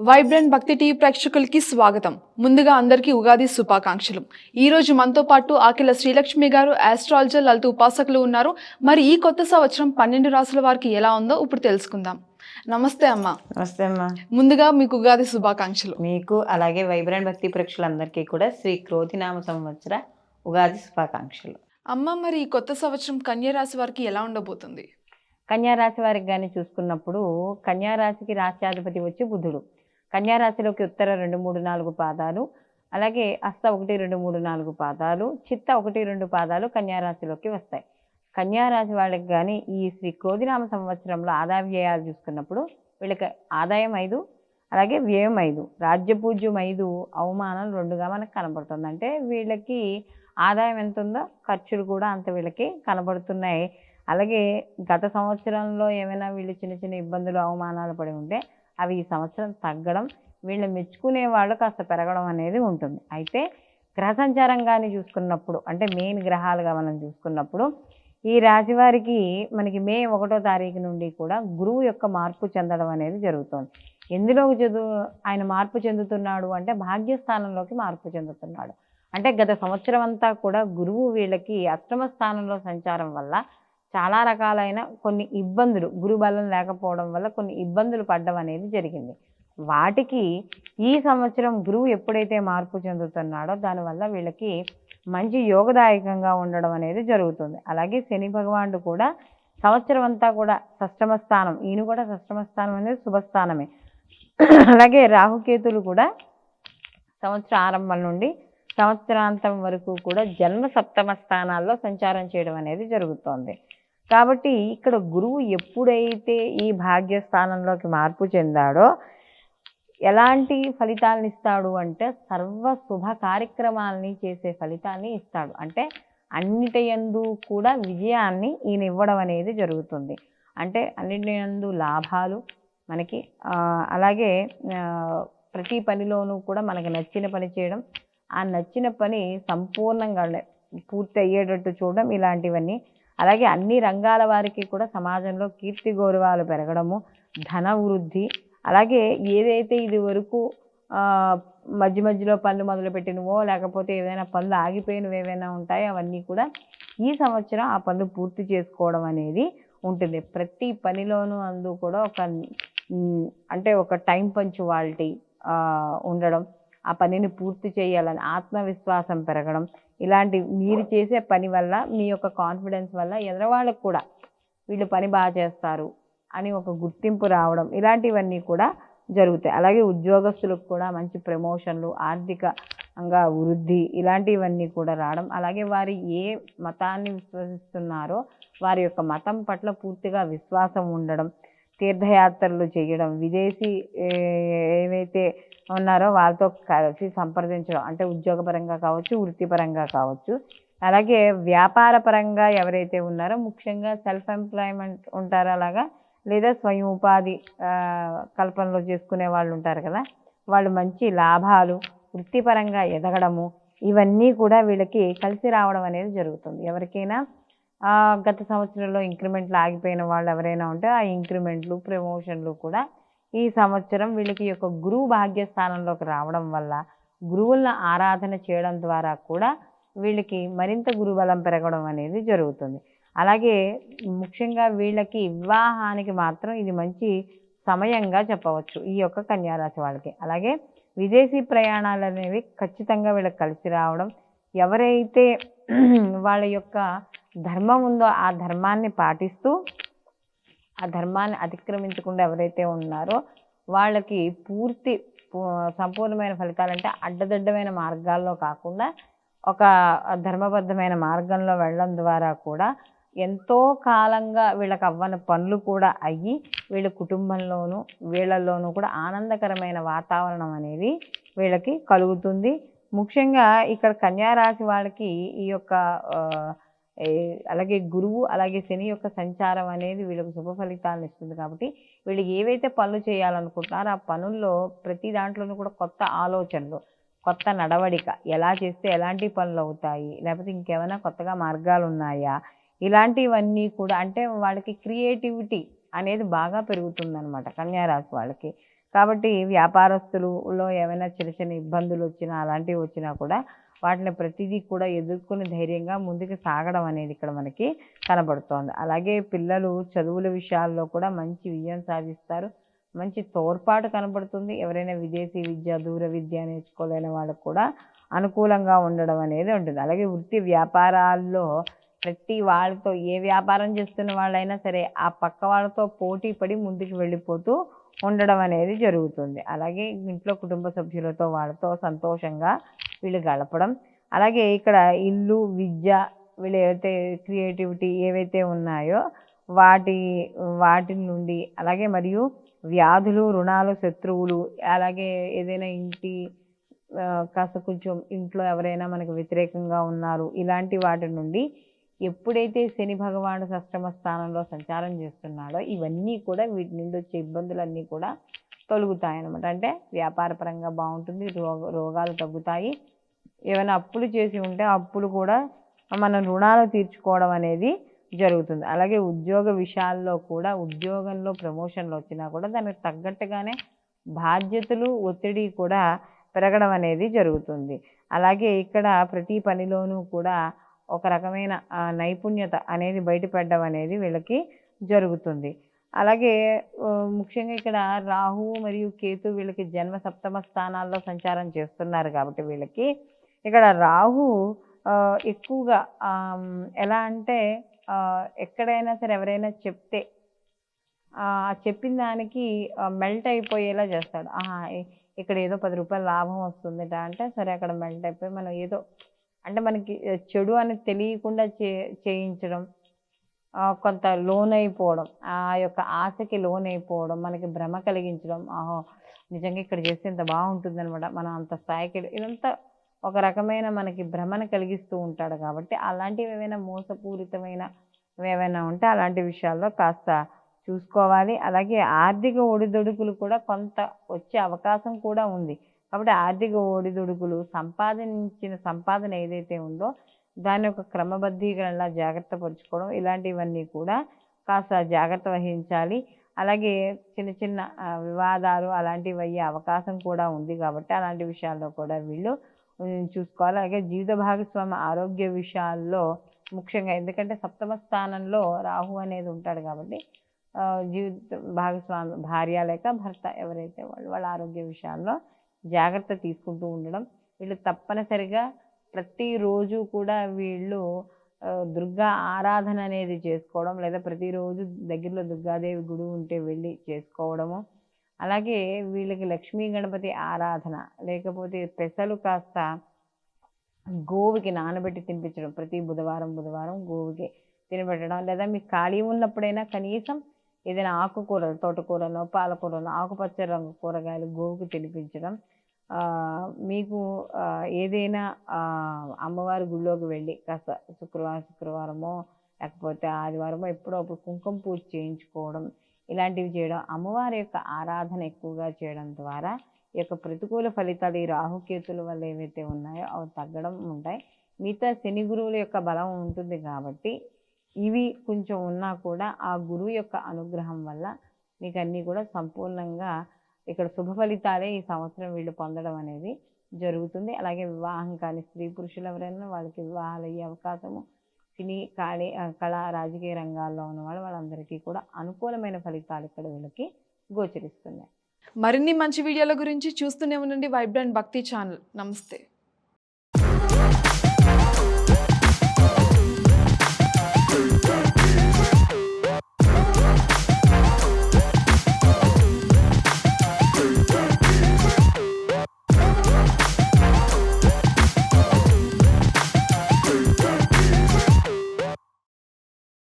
Vibrant భక్తి TV ప్రేక్షకులకి స్వాగతం. ముందుగా అందరికీ ఉగాది శుభాకాంక్షలు. ఈ రోజు మనతో పాటు ఆకిల శ్రీలక్ష్మి గారు ఆస్ట్రాలజర్ లలిత ఉపాసకులు ఉన్నారు. మరి ఈ కొత్త సంవత్సరం పన్నెండు రాసుల వారికి ఎలా ఉందో ఇప్పుడు తెలుసుకుందాం. నమస్తే అమ్మ. నమస్తే అమ్మా. ముందుగా మీకు ఉగాది శుభాకాంక్షలు. మీకు అలాగే వైబ్రెంట్ భక్తి ప్రేక్షకులందరికీ కూడా శ్రీ క్రోధినామ సంవత్సర ఉగాది శుభాకాంక్షలు. అమ్మ మరి ఈ కొత్త సంవత్సరం కన్య రాశి వారికి ఎలా ఉండబోతుంది? కన్యా రాశి వారికి కానీ చూసుకున్నప్పుడు కన్యా రాశికి రాశ్యాధిపతి వచ్చి బుధుడు. కన్యారాశిలోకి ఉత్తర రెండు మూడు నాలుగు పాదాలు అలాగే అస్త ఒకటి రెండు మూడు నాలుగు పాదాలు చిత్త ఒకటి రెండు పాదాలు కన్యారాశిలోకి వస్తాయి. కన్యారాశి వాళ్ళకి కానీ ఈ శ్రీ కోదిరామ సంవత్సరంలో ఆదాయ వ్యయాలు చూసుకున్నప్పుడు వీళ్ళకి ఆదాయం ఐదు అలాగే వ్యయం ఐదు రాజ్యపూజ్యం ఐదు అవమానం రెండుగా మనకు కనబడుతుంది. అంటే వీళ్ళకి ఆదాయం ఎంత ఉందో ఖర్చులు కూడా అంత వీళ్ళకి కనబడుతున్నాయి. అలాగే గత సంవత్సరంలో ఏమైనా వీళ్ళు చిన్న చిన్న ఇబ్బందులు అవమానాలు పడి ఉంటే అవి ఈ సంవత్సరం తగ్గడం వీళ్ళని మెచ్చుకునే వాళ్ళు కాస్త పెరగడం అనేది ఉంటుంది. అయితే గ్రహ సంచారం కానీ చూసుకున్నప్పుడు అంటే మెయిన్ గ్రహాలుగా మనం చూసుకున్నప్పుడు ఈ రాశివారికి మనకి మే ఒకటో తారీఖు నుండి కూడా గురువు యొక్క మార్పు చెందడం అనేది జరుగుతుంది. ఎందులో చదువు ఆయన మార్పు చెందుతున్నాడు అంటే భాగ్యస్థానంలోకి మార్పు చెందుతున్నాడు. అంటే గత సంవత్సరం అంతా కూడా గురువు వీళ్ళకి అష్టమ స్థానంలో సంచారం వల్ల చాలా రకాలైన కొన్ని ఇబ్బందులు గురు బలం లేకపోవడం వల్ల కొన్ని ఇబ్బందులు పడడం అనేది జరిగింది. వాటికి ఈ సంవత్సరం గురువు ఎప్పుడైతే మార్పు చెందుతున్నాడో దానివల్ల వీళ్ళకి మంచి యోగదాయకంగా ఉండడం అనేది జరుగుతుంది. అలాగే శని భగవానుడు కూడా సంవత్సరం అంతా కూడా సష్టమ స్థానం ఈయన కూడా సష్టమ స్థానం అనేది శుభస్థానమే అలాగే రాహుకేతులు కూడా సంవత్సర ఆరంభం నుండి సంవత్సరాంతం వరకు కూడా జన్మ సప్తమ స్థానాల్లో సంచారం చేయడం అనేది జరుగుతోంది. కాబట్టి ఇక్కడ గురువు ఎప్పుడైతే ఈ భాగ్యస్థానంలోకి మార్పు చెందాడో ఎలాంటి ఫలితాలను ఇస్తాడు అంటే సర్వ శుభ కార్యక్రమాలని చేసే ఫలితాన్ని ఇస్తాడు. అంటే అన్నిటి యందు కూడా విజయాన్ని ఈయన ఇవ్వడం అనేది జరుగుతుంది. అంటే అన్నిటియందు లాభాలు మనకి అలాగే ప్రతి పనిలోనూ కూడా మనకి నచ్చిన పని చేయడం ఆ నచ్చిన పని సంపూర్ణంగా పూర్తి అయ్యేటట్టు చూడడం ఇలాంటివన్నీ అలాగే అన్ని రంగాల వారికి కూడా సమాజంలో కీర్తి గౌరవాలు పెరగడము ధన వృద్ధి అలాగే ఏదైతే ఇది వరకు మధ్య మధ్యలో పనులు మొదలుపెట్టినవో లేకపోతే ఏదైనా పనులు ఆగిపోయినవి ఏవైనా ఉంటాయో అవన్నీ కూడా ఈ సంవత్సరం ఆ పనులు పూర్తి చేసుకోవడం అనేది ఉంటుంది. ప్రతి పనిలోనూ అందు కూడా ఒక అంటే ఒక టైం పంచువాలిటీ ఉండడం. ఆ పనిని పూర్తి చేయాలని ఆత్మవిశ్వాసం పెరగడం ఇలాంటి మీరు చేసే పని వల్ల మీ యొక్క కాన్ఫిడెన్స్ వల్ల ఎదరవాళ్ళకు కూడా వీళ్ళు పని బాగా చేస్తారు అని ఒక గుర్తింపు రావడం ఇలాంటివన్నీ కూడా జరుగుతాయి. అలాగే ఉద్యోగస్తులకు కూడా మంచి ప్రమోషన్లు ఆర్థికంగా వృద్ధి ఇలాంటివన్నీ కూడా రావడం అలాగే వారు ఏ మతాన్ని విశ్వసిస్తున్నారో వారి యొక్క మతం పట్ల పూర్తిగా విశ్వాసం ఉండడం తీర్థయాత్రలు చేయడం విదేశీ ఏ- ఏవైతే ఉన్నారో వాళ్ళతో కలిసి సంప్రదించడం అంటే ఉద్యోగపరంగా కావచ్చు వృత్తిపరంగా కావచ్చు. అలాగే వ్యాపార పరంగా ఎవరైతే ఉన్నారో ముఖ్యంగా సెల్ఫ్ ఎంప్లాయ్మెంట్ ఉంటారో అలాగా? లేదా స్వయం ఉపాధి కల్పనలో చేసుకునే వాళ్ళు ఉంటారు కదా? వాళ్ళు మంచి లాభాలు వృత్తిపరంగా ఎదగడము ఇవన్నీ కూడా వీళ్ళకి కలిసి రావడం అనేది జరుగుతుంది. ఎవరికైనా గత సంవత్సరంలో ఇంక్రిమెంట్లు ఆగిపోయిన వాళ్ళు ఎవరైనా ఉంటే ఆ ఇంక్రిమెంట్లు ప్రమోషన్లు కూడా ఈ సంవత్సరం వీళ్ళకి యొక్క గురువు భాగ్యస్థానంలోకి రావడం వల్ల గురువులను ఆరాధన చేయడం ద్వారా కూడా వీళ్ళకి మరింత గురుబలం పెరగడం అనేది జరుగుతుంది. అలాగే ముఖ్యంగా వీళ్ళకి వివాహానికి మాత్రం ఇది మంచి సమయంగా చెప్పవచ్చు ఈ యొక్క కన్యారాశి వాళ్ళకి. అలాగే విదేశీ ప్రయాణాలు అనేవి ఖచ్చితంగా వీళ్ళకి కలిసి రావడం ఎవరైతే వాళ్ళ యొక్క ధర్మం ఉందో ఆ ధర్మాన్ని పాటిస్తూ ఆ ధర్మాన్ని అతిక్రమించకుండా ఎవరైతే ఉన్నారో వాళ్ళకి పూర్తి పూ- సంపూర్ణమైన ఫలితాలు అంటే అడ్డదడ్డమైన మార్గాల్లో కాకుండా ఒక ధర్మబద్ధమైన మార్గంలో వెళ్ళడం ద్వారా కూడా ఎంతో కాలంగా వీళ్ళకి అవ్వని పనులు కూడా అయ్యి వీళ్ళ కుటుంబంలోనూ వీళ్ళల్లోనూ కూడా ఆనందకరమైన వాతావరణం అనేది వీళ్ళకి కలుగుతుంది. ముఖ్యంగా ఇక్కడ కన్యారాశి వాళ్ళకి ఈ యొక్క అలాగే గురువు అలాగే శని యొక్క సంచారం అనేది వీళ్ళకి శుభ ఫలితాలను ఇస్తుంది కాబట్టి వీళ్ళు ఏవైతే పనులు చేయాలనుకుంటున్నారో ఆ పనుల్లో ప్రతి దాంట్లోనూ కూడా కొత్త ఆలోచనలు కొత్త నడవడిక ఎలా చేస్తే ఎలాంటి పనులు అవుతాయి లేకపోతే ఇంకేమైనా కొత్తగా మార్గాలు ఉన్నాయా? ఇలాంటివన్నీ కూడా అంటే వాళ్ళకి క్రియేటివిటీ అనేది బాగా పెరుగుతుందన్నమాట కన్యారాశి వాళ్ళకి. కాబట్టి వ్యాపారస్తులలో ఏమైనా చిన్న చిన్న ఇబ్బందులు వచ్చినా అలాంటివి వచ్చినా కూడా వాటిని ప్రతిదీ కూడా ఎదుర్కొని ధైర్యంగా ముందుకు సాగడం అనేది ఇక్కడ మనకి కనబడుతోంది. అలాగే పిల్లలు చదువుల విషయాల్లో కూడా మంచి విజయం సాధిస్తారు. మంచి తోడ్పాటు కనబడుతుంది. ఎవరైనా విదేశీ విద్య దూర విద్య నేర్చుకోలేని వాళ్ళకు కూడా అనుకూలంగా ఉండడం అనేది ఉంటుంది. అలాగే వృత్తి వ్యాపారాల్లో ప్రతి వాళ్ళతో ఏ వ్యాపారం చేస్తున్న వాళ్ళైనా సరే ఆ పక్క వాళ్ళతో పోటీ పడి ముందుకు వెళ్ళిపోతూ ఉండడం అనేది జరుగుతుంది. అలాగే ఇంట్లో కుటుంబ సభ్యులతో వాళ్ళతో సంతోషంగా వీళ్ళు గడపడం అలాగే ఇక్కడ ఇల్లు విద్య వీళ్ళు ఏవైతే క్రియేటివిటీ ఏవైతే ఉన్నాయో వాటి వాటి నుండి అలాగే మరియు వ్యాధులు రుణాలు శత్రువులు అలాగే ఏదైనా ఇంటి కాస్త కొంచెం ఇంట్లో ఎవరైనా మనకు వ్యతిరేకంగా ఉన్నారు ఇలాంటి వాటి నుండి ఎప్పుడైతే శని భగవానుడు సష్టమ స్థానంలో సంచారం చేస్తున్నాడో ఇవన్నీ కూడా వీటి నుండి వచ్చే ఇబ్బందులన్నీ కూడా తొలుగుతాయి అనమాట అంటే వ్యాపారపరంగా బాగుంటుంది రోగాలు తగ్గుతాయి. ఏమైనా అప్పులు చేసి ఉంటే అప్పులు కూడా మనం రుణాలు తీర్చుకోవడం అనేది జరుగుతుంది. అలాగే ఉద్యోగ విషయాల్లో కూడా ఉద్యోగంలో ప్రమోషన్లు వచ్చినా కూడా దానికి తగ్గట్టుగానే బాధ్యతలు ఒత్తిడి కూడా పెరగడం అనేది జరుగుతుంది. అలాగే ఇక్కడ ప్రతి పనిలోనూ కూడా ఒక రకమైన నైపుణ్యత అనేది బయటపడడం అనేది వీళ్ళకి జరుగుతుంది. అలాగే ముఖ్యంగా ఇక్కడ రాహు మరియు కేతు వీళ్ళకి జన్మ సప్తమ స్థానాల్లో సంచారం చేస్తున్నారు కాబట్టి వీళ్ళకి ఇక్కడ రాహు ఎక్కువగా ఎలా అంటే ఎక్కడైనా సరే ఎవరైనా చెప్తే చెప్పిన దానికి మెల్ట్ అయిపోయేలా చేస్తాడు. ఆహా ఇక్కడ ఏదో పది రూపాయలు లాభం వస్తుందిట అంటే సరే అక్కడ మెల్ట్ అయిపోయి మనం ఏదో అంటే మనకి చెడు అని తెలియకుండా చే చేయించడం కొంత లోన్ అయిపోవడం ఆ యొక్క ఆశకి లోన్ అయిపోవడం మనకి భ్రమ కలిగించడం ఆహో నిజంగా ఇక్కడ చేస్తే ఇంత బాగుంటుంది అనమాట మనం అంత స్థాయికి ఇదంతా ఒక రకమైన మనకి భ్రమను కలిగిస్తూ ఉంటాడు కాబట్టి అలాంటివి ఏమైనా మోసపూరితమైన ఏవైనా ఉంటే అలాంటి విషయాల్లో కాస్త చూసుకోవాలి. అలాగే ఆర్థిక ఒడిదొడుకులు కూడా కొంత వచ్చే అవకాశం కూడా ఉంది. కాబట్టి ఆర్థిక ఒడిదుడుకులు సంపాదించిన సంపాదన ఏదైతే ఉందో దాని యొక్క క్రమబద్ధీకరణలా జాగ్రత్త పరుచుకోవడం ఇలాంటివన్నీ కూడా కాస్త జాగ్రత్త వహించాలి. అలాగే చిన్న చిన్న వివాదాలు అలాంటివి అయ్యే అవకాశం కూడా ఉంది కాబట్టి అలాంటి విషయాల్లో కూడా వీళ్ళు చూసుకోవాలి. అలాగే జీవిత భాగస్వామి ఆరోగ్య విషయాల్లో ముఖ్యంగా ఎందుకంటే సప్తమ స్థానంలో రాహు అనేది ఉంటాడు కాబట్టి జీవిత భాగస్వామి భార్య లేక భర్త ఎవరైతే వాళ్ళు వాళ్ళ ఆరోగ్య విషయాల్లో జాగ్రత్త తీసుకుంటూ ఉండడం వీళ్ళు తప్పనిసరిగా ప్రతిరోజు కూడా వీళ్ళు దుర్గా ఆరాధన అనేది చేసుకోవడం లేదా ప్రతిరోజు దగ్గరలో దుర్గాదేవి గుడి ఉంటే వెళ్ళి చేసుకోవడము అలాగే వీళ్ళకి లక్ష్మీ గణపతి ఆరాధన లేకపోతే పెసలు కాస్త గోవుకి నానబెట్టి తినిపించడం ప్రతి బుధవారం బుధవారం గోవుకి తినబెట్టడం లేదా మీకు ఖాళీ ఉన్నప్పుడైనా కనీసం ఏదైనా ఆకుకూరలు తోటకూరలో పాలకూరలో ఆకుపచ్చ రంగు కూరగాయలు గోవుకి తినిపించడం మీకు ఏదైనా అమ్మవారి గుళ్ళోకి వెళ్ళి కాస్త శుక్రవారం శుక్రవారమో లేకపోతే ఆదివారమో ఎప్పుడో అప్పుడు కుంకుమ పూజ చేయించుకోవడం ఇలాంటివి చేయడం అమ్మవారి యొక్క ఆరాధన ఎక్కువగా చేయడం ద్వారా ఈ యొక్క ప్రతికూల ఫలితాలు ఈ రాహుకేతుల వల్ల ఏవైతే ఉన్నాయో అవి తగ్గడం ఉంటాయి. మిగతా శని గురువుల యొక్క బలం ఉంటుంది కాబట్టి ఇవి కొంచెం ఉన్నా కూడా ఆ గురువు యొక్క అనుగ్రహం వల్ల మీకు అన్నీ కూడా సంపూర్ణంగా ఇక్కడ శుభ ఫలితాలే ఈ సంవత్సరం వీళ్ళు పొందడం అనేది జరుగుతుంది. అలాగే వివాహం కాని స్త్రీ పురుషులు ఎవరైనా వాళ్ళకి వివాహాలు అయ్యే అవకాశము సినీ కాళీ కళ కళా రాజకీయ రంగాల్లో ఉన్న వాళ్ళు వాళ్ళందరికీ కూడా అనుకూలమైన ఫలితాలు ఇక్కడ వీళ్ళకి గోచరిస్తున్నాయి. మరిన్ని మంచి వీడియోల గురించి చూస్తూనే ఉండండి వైబ్రెంట్ భక్తి ఛానల్. నమస్తే.